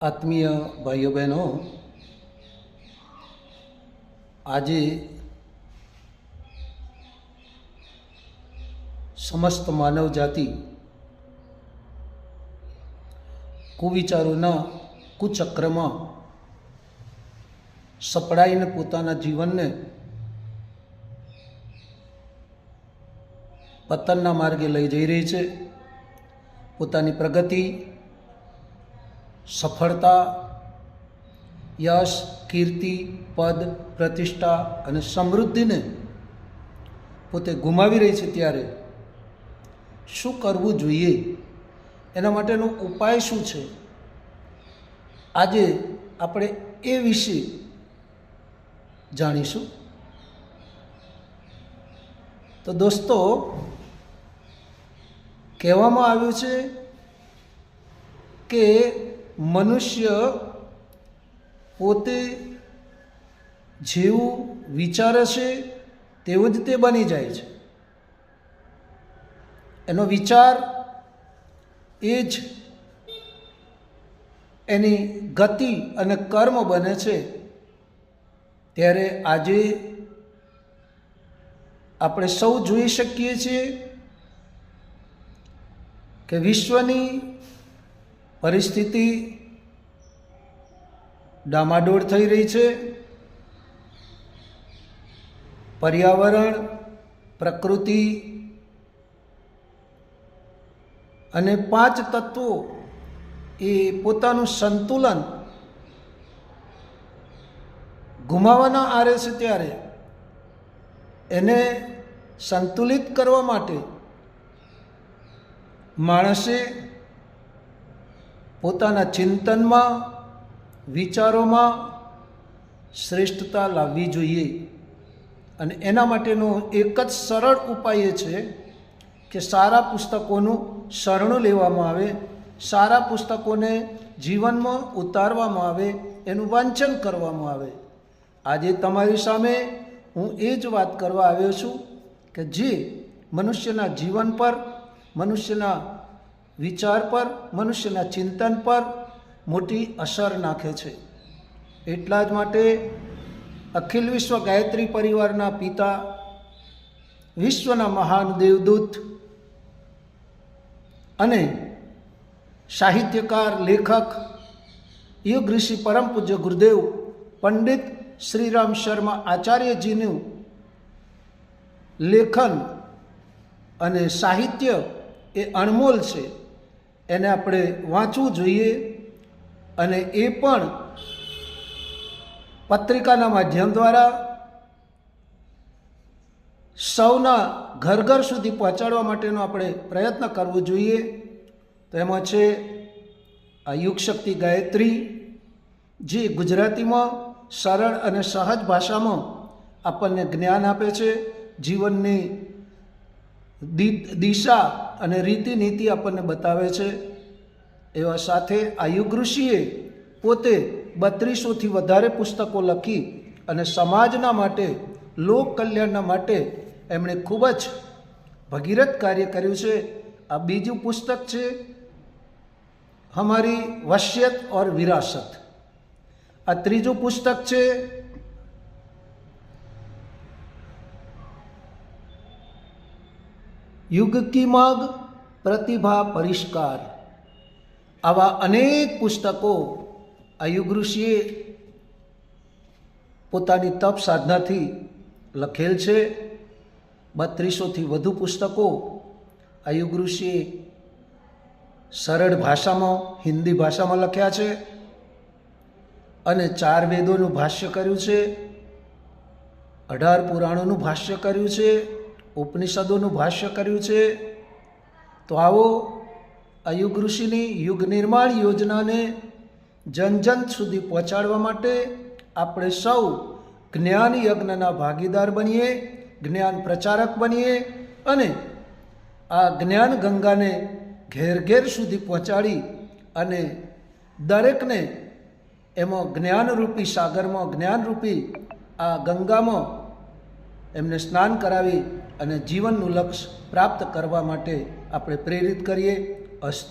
આત્મીય ભાઈઓ બહેનો, આજે સમસ્ત માનવ જાતિ કુવિચારોના કુચક્રમાં સપડાઈને પોતાના જીવનને પતનના માર્ગે લઈ જઈ રહી છે. પોતાની પ્રગતિ સફળતા, યશ, કીર્તિ, પદ, પ્રતિષ્ઠા અને સમૃદ્ધિને પોતે ગુમાવી રહી છે ત્યારે શું કરવું જોઈએ? એના માટેનો ઉપાય શું છે? આજે આપણે એ વિશે જાણીશું. તો દોસ્તો, કહેવામાં આવ્યું છે કે મનુષ્ય પોતે જેવું વિચારે છે તેવું જ તે બની જાય છે. એનો વિચાર એ જ એની ગતિ અને કર્મ બને છે. ત્યારે આજે આપણે સૌ જોઈ શકીએ છીએ કે વિશ્વની પરિસ્થિતિ ડામાડોળ થઈ રહી છે. પર્યાવરણ, પ્રકૃતિ અને પાંચ તત્વો એ પોતાનું સંતુલન ગુમાવવાના આરે છે ત્યારે એને સંતુલિત કરવા માટે માણસે પોતાના ચિંતનમાં, વિચારોમાં શ્રેષ્ઠતા લાવવી જોઈએ. અને એના માટેનો એક જ સરળ ઉપાય એ છે કે સારા પુસ્તકોનું શરણું લેવામાં આવે, સારા પુસ્તકોને જીવનમાં ઉતારવામાં આવે, એનું વાંચન કરવામાં આવે. આજે તમારી સામે હું એ જ વાત કરવા આવ્યો છું કે જે મનુષ્યના જીવન પર, મનુષ્યના વિચાર પર, મનુષ્યના ચિંતન પર મોટી અસર નાખે છે. એટલા જ માટે અખિલ વિશ્વ ગાયત્રી પરિવારના પિતા, વિશ્વના મહાન દેવદૂત અને સાહિત્યકાર, લેખક, યુગ ઋષિ પરમ પૂજ્ય ગુરુદેવ, પંડિત શ્રીરામ શર્મા આચાર્યજીનું લેખન અને સાહિત્ય એ અણમોલ છે. એને આપણે વાંચવું જોઈએ અને એ પણ પત્રિકાના માધ્યમ દ્વારા સૌના ઘર ઘર સુધી પહોંચાડવા માટેનો આપણે પ્રયત્ન કરવો જોઈએ. તો એમાં છે આ યુગશક્તિ ગાયત્રી, જે ગુજરાતીમાં સરળ અને સહજ ભાષામાં આપણને જ્ઞાન આપે છે. જીવનની દિશા અને રીતિ નીતિ આપણને બતાવે છે. એવા સાથે આયુગ ઋષિએ પોતે બત્રીસોથી વધારે પુસ્તકો લખી અને સમાજના માટે, લોક કલ્યાણના માટે એમણે ખૂબ જ ભગીરથ કાર્ય કર્યું છે. આ બીજું પુસ્તક છે, હમારી વસિયત ઓર વિરાસત. આ ત્રીજું પુસ્તક છે યુગ કી માગ, પ્રતિભા પરિષ્કાર. આવા અનેક પુસ્તકો આ યુગ ઋષિએ પોતાની તપ સાધનાથી લખેલ છે. બત્રીસોથી વધુ પુસ્તકો આ યુગ ઋષિએ સરળ ભાષામાં, હિન્દી ભાષામાં લખ્યા છે અને ચાર વેદોનું ભાષ્ય કર્યું છે, અઢાર પુરાણોનું ભાષ્ય કર્યું છે. ઉપનિષદોનું ભાષ્ય કર્યું છે, તો આવો અયુગ ઋષિની યુગ નિર્માણ યોજનાને જન જન સુધી પહોંચાડવા માટે આપણે સૌ જ્ઞાન યજ્ઞના ભાગીદાર બનીએ, જ્ઞાન પ્રચારક બનીએ અને આ જ્ઞાન ગંગાને ઘેર ઘેર સુધી પહોંચાડી અને દરેકને એમાં જ્ઞાનરૂપી સાગરમાં જ્ઞાનરૂપી આ ગંગામાં એમને સ્નાન કરાવી અને જીવનનું લક્ષ્ય પ્રાપ્ત કરવા માટે આપણે પ્રેરિત કરીએ. અસ્તુ